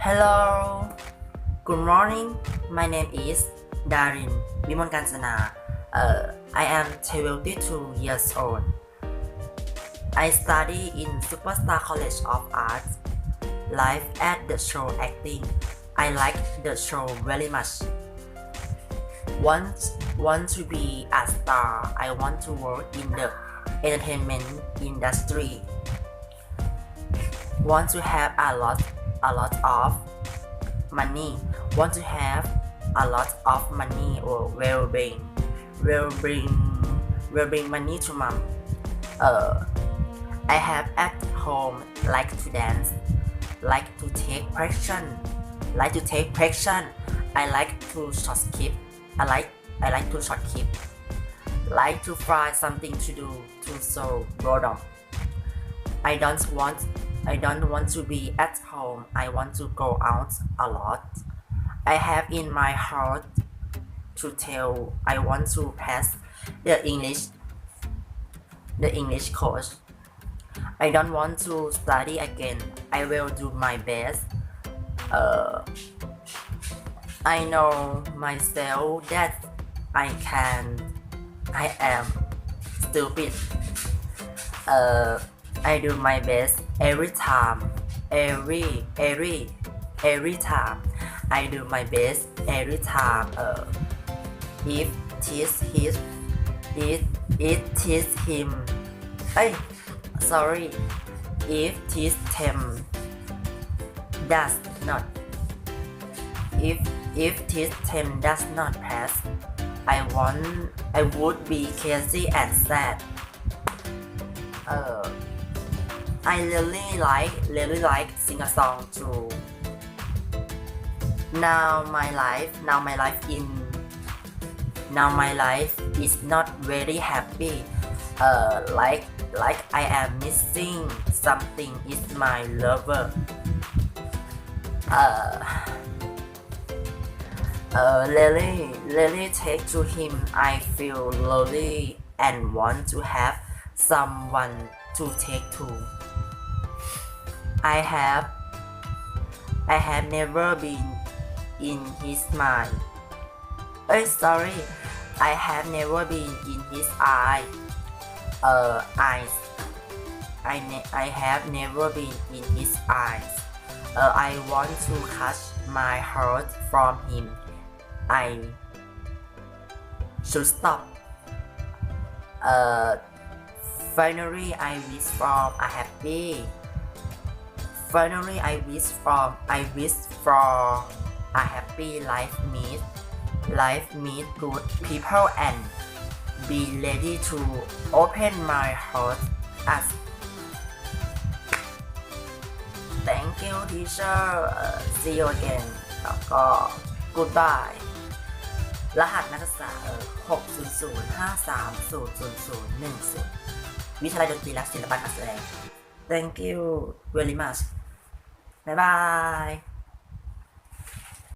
Hello. Good morning. My name is Darin. Vimon Kansana. Uh, I am 22 years old. I study in Superstar College of Arts. Live at the show acting. I like the show very much. Want, want to be a star I want to work in the entertainment industry. Want to have a lot a lot of money. Want to have a lot of money or will bring will bring will bring money to mom. Uh I have at home like to dance like to take question like to take question I like to short skip I like I like to short keep like to find something to do to solve boredom. I don't want I don't want to be at home. I want to go out a lot. I have in my heart to tell I want to pass the English the English course. I don't want to study again. I will do my best. Uh, I know myself that I can I am stupid. Uh, I do my best every time, every, every, every time. I do my best every time. Uh, if tease his, it, it tease him. Hey, sorry. If tease him, does not. If if tease him does not pass, I want I would be crazy and sad. Uh, I really like really like sing a song too. Now my life now my life in now my life is not very happy. Uh, like like I am missing something is my lover. Uh, uh, really, really take to him. I feel lonely and want to have someone to take to. I have I have never been in his mind. Oh, sorry. I have never been in his eye. Uh, eyes. I, ne- I have never been in his eyes. Uh, I want to catch my heart from him. I should stop. Uh, finally, I wish for a happy. Finally, I wish for I wish for a happy life meet life meet good people and be ready to open my heart as Thank you teacher see you again แล้วก็ goodbye รหัสนักศึกษาเออ600530010 วิทยาลัยดนตรีและศิลปะการแสดง Thank you very much 拜拜。